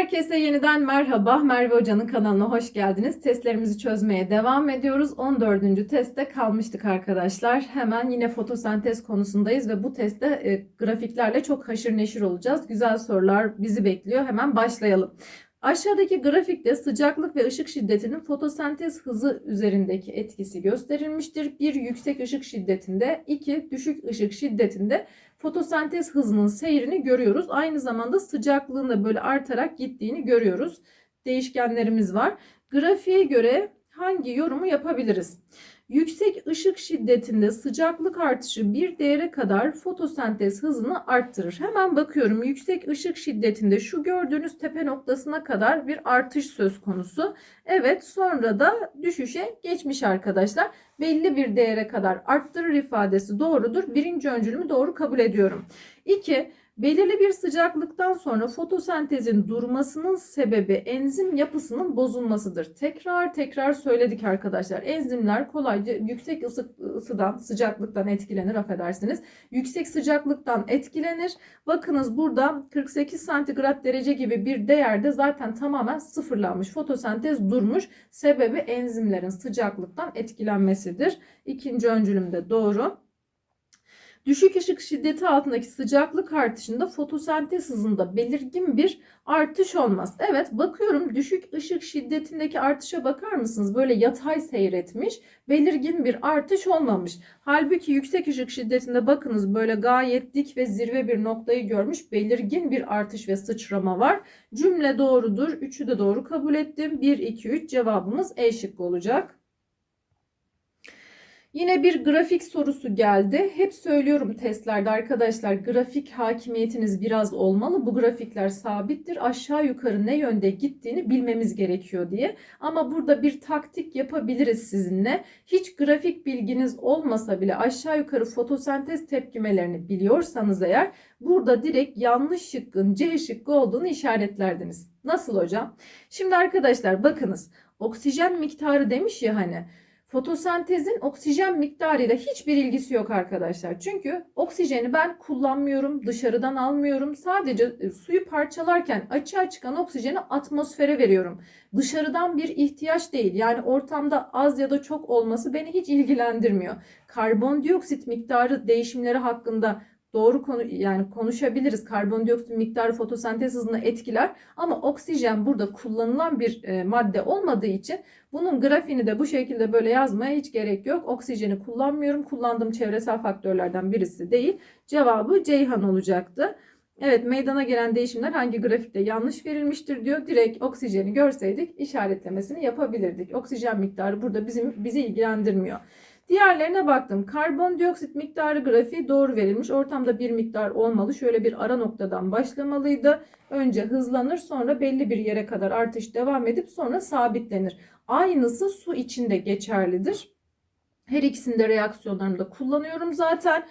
Herkese yeniden merhaba. Merve Hoca'nın kanalına hoş geldiniz. Testlerimizi çözmeye devam ediyoruz. 14. testte kalmıştık arkadaşlar. Hemen yine fotosentez konusundayız ve bu testte e, grafiklerle çok haşır neşir olacağız. Güzel sorular bizi bekliyor. Hemen başlayalım. Aşağıdaki grafikte sıcaklık ve ışık şiddetinin fotosentez hızı üzerindeki etkisi gösterilmiştir. Bir yüksek ışık şiddetinde, iki düşük ışık şiddetinde fotosentez hızının seyrini görüyoruz. Aynı zamanda sıcaklığın da böyle artarak gittiğini görüyoruz. Değişkenlerimiz var. Grafiğe göre hangi yorumu yapabiliriz? Yüksek ışık şiddetinde sıcaklık artışı bir değere kadar fotosentez hızını arttırır. Hemen bakıyorum yüksek ışık şiddetinde şu gördüğünüz tepe noktasına kadar bir artış söz konusu. Evet sonra da düşüşe geçmiş arkadaşlar. Belli bir değere kadar arttırır ifadesi doğrudur. Birinci öncülümü doğru kabul ediyorum. 2. Belirli bir sıcaklıktan sonra fotosentezin durmasının sebebi enzim yapısının bozulmasıdır. Tekrar tekrar söyledik arkadaşlar. Enzimler kolayca yüksek ısı, ısıdan, sıcaklıktan etkilenir affedersiniz. Yüksek sıcaklıktan etkilenir. Bakınız burada 48 santigrat derece gibi bir değerde zaten tamamen sıfırlanmış. Fotosentez durmuş. Sebebi enzimlerin sıcaklıktan etkilenmesidir. İkinci öncülüm de doğru. Düşük ışık şiddeti altındaki sıcaklık artışında fotosentez hızında belirgin bir artış olmaz. Evet bakıyorum düşük ışık şiddetindeki artışa bakar mısınız? Böyle yatay seyretmiş belirgin bir artış olmamış. Halbuki yüksek ışık şiddetinde bakınız böyle gayet dik ve zirve bir noktayı görmüş belirgin bir artış ve sıçrama var. Cümle doğrudur. Üçü de doğru kabul ettim. 1, 2, 3 cevabımız E şıkkı olacak. Yine bir grafik sorusu geldi. Hep söylüyorum testlerde arkadaşlar grafik hakimiyetiniz biraz olmalı. Bu grafikler sabittir. Aşağı yukarı ne yönde gittiğini bilmemiz gerekiyor diye. Ama burada bir taktik yapabiliriz sizinle. Hiç grafik bilginiz olmasa bile aşağı yukarı fotosentez tepkimelerini biliyorsanız eğer burada direkt yanlış şıkkın C şıkkı olduğunu işaretlerdiniz. Nasıl hocam? Şimdi arkadaşlar bakınız oksijen miktarı demiş ya hani Fotosentezin oksijen miktarıyla hiçbir ilgisi yok arkadaşlar. Çünkü oksijeni ben kullanmıyorum, dışarıdan almıyorum. Sadece e, suyu parçalarken açığa çıkan oksijeni atmosfere veriyorum. Dışarıdan bir ihtiyaç değil. Yani ortamda az ya da çok olması beni hiç ilgilendirmiyor. Karbondioksit miktarı değişimleri hakkında doğru konu yani konuşabiliriz. Karbondioksit miktarı fotosentez hızını etkiler ama oksijen burada kullanılan bir e, madde olmadığı için bunun grafiğini de bu şekilde böyle yazmaya hiç gerek yok. Oksijeni kullanmıyorum. Kullandığım çevresel faktörlerden birisi değil. Cevabı Ceyhan olacaktı. Evet meydana gelen değişimler hangi grafikte yanlış verilmiştir diyor. Direkt oksijeni görseydik işaretlemesini yapabilirdik. Oksijen miktarı burada bizim bizi ilgilendirmiyor. Diğerlerine baktım. Karbondioksit miktarı grafiği doğru verilmiş. Ortamda bir miktar olmalı. Şöyle bir ara noktadan başlamalıydı. Önce hızlanır sonra belli bir yere kadar artış devam edip sonra sabitlenir. Aynısı su içinde geçerlidir. Her ikisinde reaksiyonlarımda kullanıyorum zaten.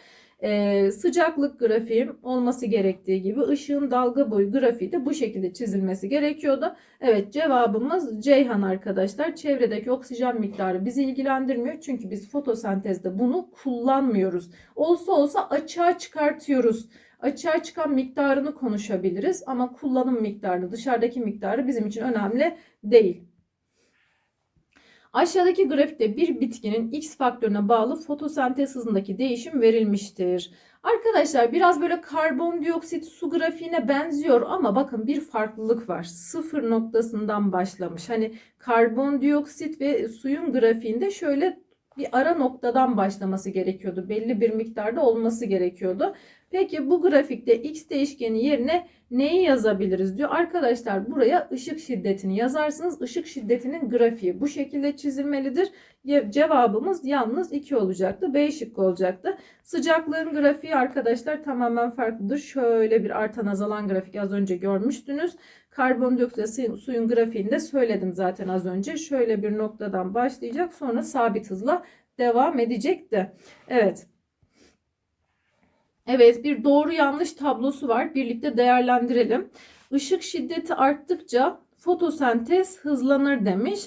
Ee, sıcaklık grafiğim olması gerektiği gibi ışığın dalga boyu grafiği de bu şekilde çizilmesi gerekiyordu. Evet cevabımız Ceyhan arkadaşlar. Çevredeki oksijen miktarı bizi ilgilendirmiyor. Çünkü biz fotosentezde bunu kullanmıyoruz. Olsa olsa açığa çıkartıyoruz. Açığa çıkan miktarını konuşabiliriz ama kullanım miktarını, dışarıdaki miktarı bizim için önemli değil. Aşağıdaki grafikte bir bitkinin X faktörüne bağlı fotosentez hızındaki değişim verilmiştir. Arkadaşlar biraz böyle karbondioksit su grafiğine benziyor ama bakın bir farklılık var. Sıfır noktasından başlamış. Hani karbondioksit ve suyun grafiğinde şöyle bir ara noktadan başlaması gerekiyordu. Belli bir miktarda olması gerekiyordu. Peki bu grafikte x değişkeni yerine neyi yazabiliriz diyor. Arkadaşlar buraya ışık şiddetini yazarsınız. Işık şiddetinin grafiği bu şekilde çizilmelidir. Cevabımız yalnız 2 olacaktı. B şıkkı olacaktı. Sıcaklığın grafiği arkadaşlar tamamen farklıdır. Şöyle bir artan azalan grafik az önce görmüştünüz. Karbondioksit suyun grafiğini de söyledim zaten az önce. Şöyle bir noktadan başlayacak sonra sabit hızla devam edecekti. Evet. Evet bir doğru yanlış tablosu var. Birlikte değerlendirelim. Işık şiddeti arttıkça fotosentez hızlanır demiş.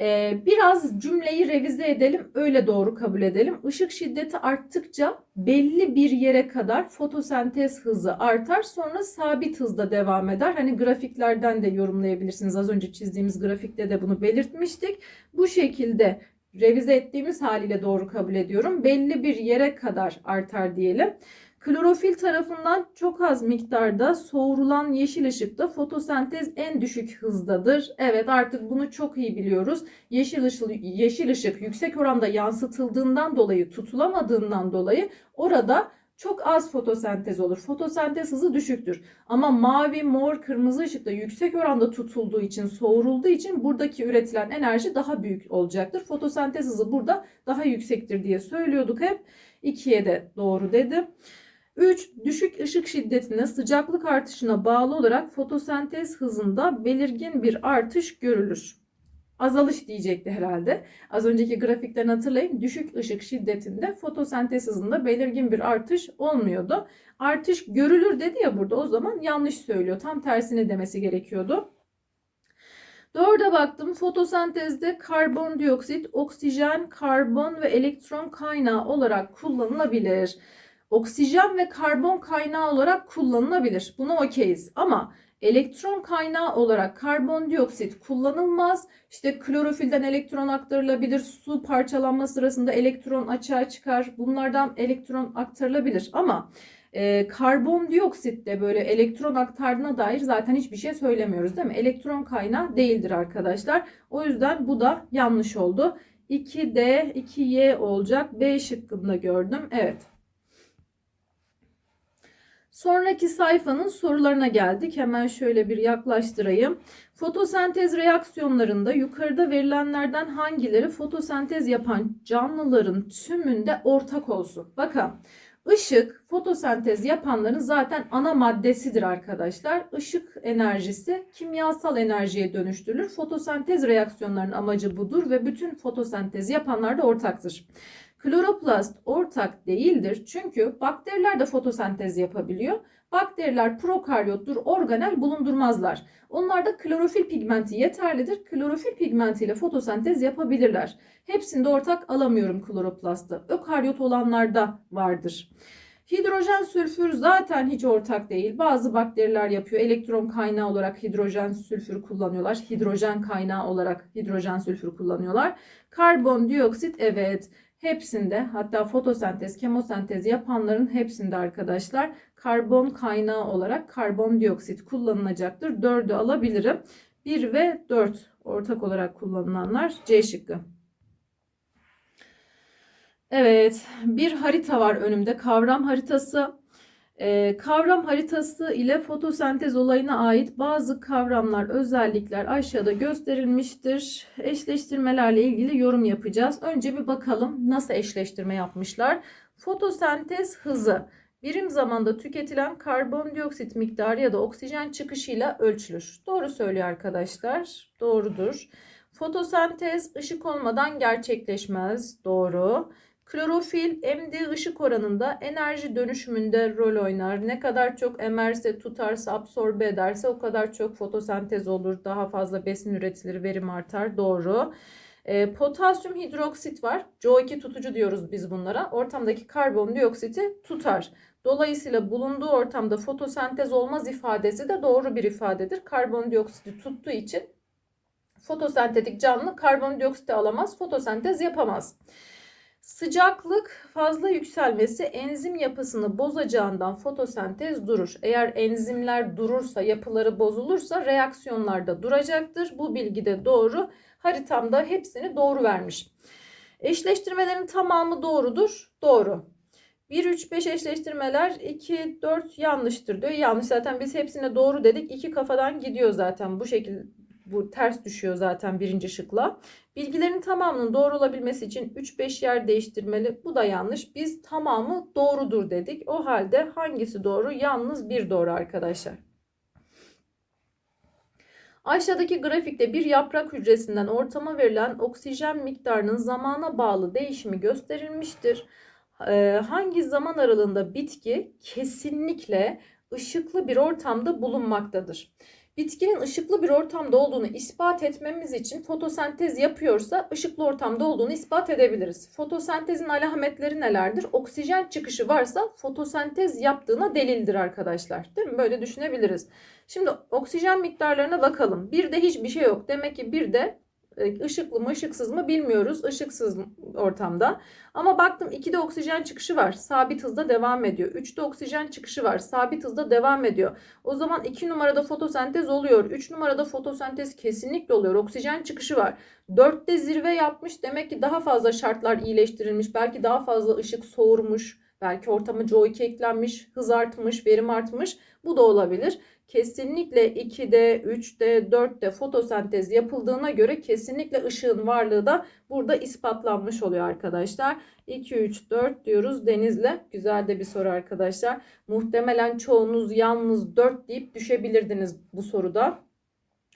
Ee, biraz cümleyi revize edelim, öyle doğru kabul edelim. Işık şiddeti arttıkça belli bir yere kadar fotosentez hızı artar, sonra sabit hızda devam eder. Hani grafiklerden de yorumlayabilirsiniz. Az önce çizdiğimiz grafikte de bunu belirtmiştik. Bu şekilde revize ettiğimiz haliyle doğru kabul ediyorum. Belli bir yere kadar artar diyelim. Klorofil tarafından çok az miktarda soğurulan yeşil ışıkta fotosentez en düşük hızdadır. Evet artık bunu çok iyi biliyoruz. Yeşil ışık, yeşil ışık yüksek oranda yansıtıldığından dolayı tutulamadığından dolayı orada çok az fotosentez olur. Fotosentez hızı düşüktür. Ama mavi, mor, kırmızı ışıkta yüksek oranda tutulduğu için, soğurulduğu için buradaki üretilen enerji daha büyük olacaktır. Fotosentez hızı burada daha yüksektir diye söylüyorduk hep. 2'ye de doğru dedim. 3. Düşük ışık şiddetine sıcaklık artışına bağlı olarak fotosentez hızında belirgin bir artış görülür. Azalış diyecekti herhalde. Az önceki grafikten hatırlayın. Düşük ışık şiddetinde fotosentez hızında belirgin bir artış olmuyordu. Artış görülür dedi ya burada o zaman yanlış söylüyor. Tam tersini demesi gerekiyordu. Dörde baktım. Fotosentezde karbondioksit, oksijen, karbon ve elektron kaynağı olarak kullanılabilir oksijen ve karbon kaynağı olarak kullanılabilir. Buna okeyiz. Ama elektron kaynağı olarak karbondioksit kullanılmaz. İşte klorofilden elektron aktarılabilir. Su parçalanma sırasında elektron açığa çıkar. Bunlardan elektron aktarılabilir. Ama e, karbondioksit de böyle elektron aktardığına dair zaten hiçbir şey söylemiyoruz değil mi? Elektron kaynağı değildir arkadaşlar. O yüzden bu da yanlış oldu. 2D, 2Y olacak. B şıkkında gördüm. Evet. Sonraki sayfanın sorularına geldik. Hemen şöyle bir yaklaştırayım. Fotosentez reaksiyonlarında yukarıda verilenlerden hangileri fotosentez yapan canlıların tümünde ortak olsun? Bakın ışık fotosentez yapanların zaten ana maddesidir arkadaşlar. Işık enerjisi kimyasal enerjiye dönüştürülür. Fotosentez reaksiyonlarının amacı budur ve bütün fotosentez yapanlar da ortaktır. Kloroplast ortak değildir çünkü bakteriler de fotosentez yapabiliyor. Bakteriler prokaryottur, organel bulundurmazlar. Onlarda klorofil pigmenti yeterlidir. Klorofil pigmenti ile fotosentez yapabilirler. Hepsinde ortak alamıyorum kloroplastı. Ökaryot olanlarda vardır. Hidrojen sülfür zaten hiç ortak değil. Bazı bakteriler yapıyor. Elektron kaynağı olarak hidrojen sülfür kullanıyorlar. Hidrojen kaynağı olarak hidrojen sülfür kullanıyorlar. Karbondioksit evet. Hepsinde hatta fotosentez, kemosentez yapanların hepsinde arkadaşlar karbon kaynağı olarak karbondioksit kullanılacaktır. 4'ü alabilirim. 1 ve 4 ortak olarak kullanılanlar C şıkkı. Evet, bir harita var önümde. Kavram haritası. Ee, kavram haritası ile fotosentez olayına ait bazı kavramlar, özellikler aşağıda gösterilmiştir. Eşleştirmelerle ilgili yorum yapacağız. Önce bir bakalım nasıl eşleştirme yapmışlar. Fotosentez hızı birim zamanda tüketilen karbondioksit miktarı ya da oksijen çıkışıyla ölçülür. Doğru söylüyor arkadaşlar. Doğrudur. Fotosentez ışık olmadan gerçekleşmez. Doğru. Klorofil emdiği ışık oranında enerji dönüşümünde rol oynar. Ne kadar çok emerse, tutarsa, absorbe ederse o kadar çok fotosentez olur. Daha fazla besin üretilir, verim artar. Doğru. E, potasyum hidroksit var. CO2 tutucu diyoruz biz bunlara. Ortamdaki karbondioksiti tutar. Dolayısıyla bulunduğu ortamda fotosentez olmaz ifadesi de doğru bir ifadedir. Karbondioksiti tuttuğu için fotosentetik canlı karbondioksiti alamaz, fotosentez yapamaz. Sıcaklık fazla yükselmesi enzim yapısını bozacağından fotosentez durur. Eğer enzimler durursa, yapıları bozulursa reaksiyonlar da duracaktır. Bu bilgi de doğru. Haritamda hepsini doğru vermiş. Eşleştirmelerin tamamı doğrudur. Doğru. 1, 3, 5 eşleştirmeler 2, 4 yanlıştır diyor. Yanlış zaten biz hepsine doğru dedik. 2 kafadan gidiyor zaten bu şekilde bu ters düşüyor zaten birinci şıkla. Bilgilerin tamamının doğru olabilmesi için 3-5 yer değiştirmeli. Bu da yanlış. Biz tamamı doğrudur dedik. O halde hangisi doğru? Yalnız bir doğru arkadaşlar. Aşağıdaki grafikte bir yaprak hücresinden ortama verilen oksijen miktarının zamana bağlı değişimi gösterilmiştir. Ee, hangi zaman aralığında bitki kesinlikle ışıklı bir ortamda bulunmaktadır? Bitkinin ışıklı bir ortamda olduğunu ispat etmemiz için fotosentez yapıyorsa ışıklı ortamda olduğunu ispat edebiliriz. Fotosentezin alametleri nelerdir? Oksijen çıkışı varsa fotosentez yaptığına delildir arkadaşlar. Değil mi? Böyle düşünebiliriz. Şimdi oksijen miktarlarına bakalım. Bir de hiçbir şey yok. Demek ki bir de e, ışıklı mı ışıksız mı bilmiyoruz. Işıksız ortamda. Ama baktım 2'de oksijen çıkışı var. Sabit hızda devam ediyor. 3'te oksijen çıkışı var. Sabit hızda devam ediyor. O zaman 2 numarada fotosentez oluyor. 3 numarada fotosentez kesinlikle oluyor. Oksijen çıkışı var. 4'te zirve yapmış. Demek ki daha fazla şartlar iyileştirilmiş. Belki daha fazla ışık soğurmuş. Belki ortama CO2 eklenmiş, hız artmış, verim artmış. Bu da olabilir. Kesinlikle 2'de, 3'de, 4'te fotosentez yapıldığına göre kesinlikle ışığın varlığı da burada ispatlanmış oluyor arkadaşlar. 2, 3, 4 diyoruz Deniz'le. Güzel de bir soru arkadaşlar. Muhtemelen çoğunuz yalnız 4 deyip düşebilirdiniz bu soruda.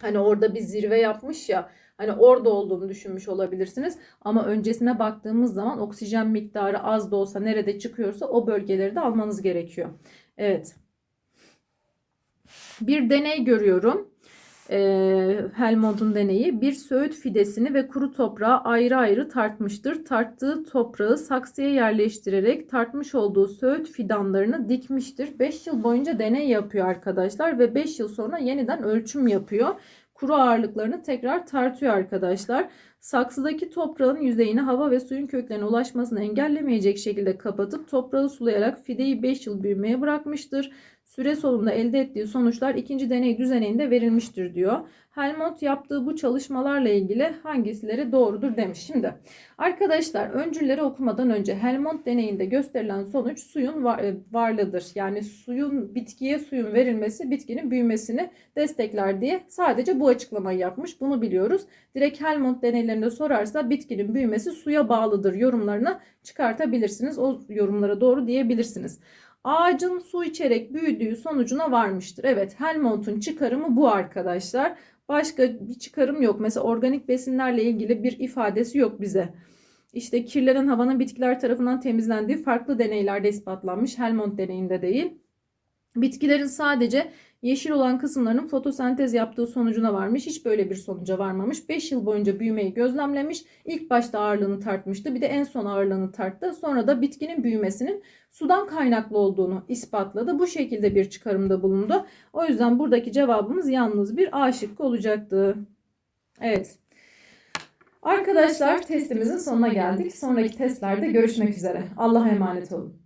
Hani orada bir zirve yapmış ya. Hani orada olduğunu düşünmüş olabilirsiniz. Ama öncesine baktığımız zaman oksijen miktarı az da olsa nerede çıkıyorsa o bölgeleri de almanız gerekiyor. Evet. Bir deney görüyorum. Ee, Helmond'un deneyi bir söğüt fidesini ve kuru toprağı ayrı ayrı tartmıştır. Tarttığı toprağı saksıya yerleştirerek tartmış olduğu söğüt fidanlarını dikmiştir. 5 yıl boyunca deney yapıyor arkadaşlar ve 5 yıl sonra yeniden ölçüm yapıyor. Kuru ağırlıklarını tekrar tartıyor arkadaşlar. Saksıdaki toprağın yüzeyine hava ve suyun köklerine ulaşmasını engellemeyecek şekilde kapatıp toprağı sulayarak fideyi 5 yıl büyümeye bırakmıştır. Süre sonunda elde ettiği sonuçlar ikinci deney düzeninde verilmiştir diyor. Helmont yaptığı bu çalışmalarla ilgili hangisileri doğrudur demiş. Şimdi arkadaşlar öncülleri okumadan önce Helmont deneyinde gösterilen sonuç suyun e, varlığıdır. Yani suyun bitkiye suyun verilmesi bitkinin büyümesini destekler diye sadece bu açıklamayı yapmış. Bunu biliyoruz. Direkt Helmont deneylerinde sorarsa bitkinin büyümesi suya bağlıdır yorumlarını çıkartabilirsiniz. O yorumlara doğru diyebilirsiniz ağacın su içerek büyüdüğü sonucuna varmıştır. Evet Helmont'un çıkarımı bu arkadaşlar. Başka bir çıkarım yok. Mesela organik besinlerle ilgili bir ifadesi yok bize. İşte kirlenen havanın bitkiler tarafından temizlendiği farklı deneylerde ispatlanmış. Helmont deneyinde değil. Bitkilerin sadece yeşil olan kısımlarının fotosentez yaptığı sonucuna varmış. Hiç böyle bir sonuca varmamış. 5 yıl boyunca büyümeyi gözlemlemiş. İlk başta ağırlığını tartmıştı. Bir de en son ağırlığını tarttı. Sonra da bitkinin büyümesinin sudan kaynaklı olduğunu ispatladı. Bu şekilde bir çıkarımda bulundu. O yüzden buradaki cevabımız yalnız bir A şıkkı olacaktı. Evet. Arkadaşlar testimizin sonuna geldik. Sonraki testlerde görüşmek üzere. Allah'a emanet olun.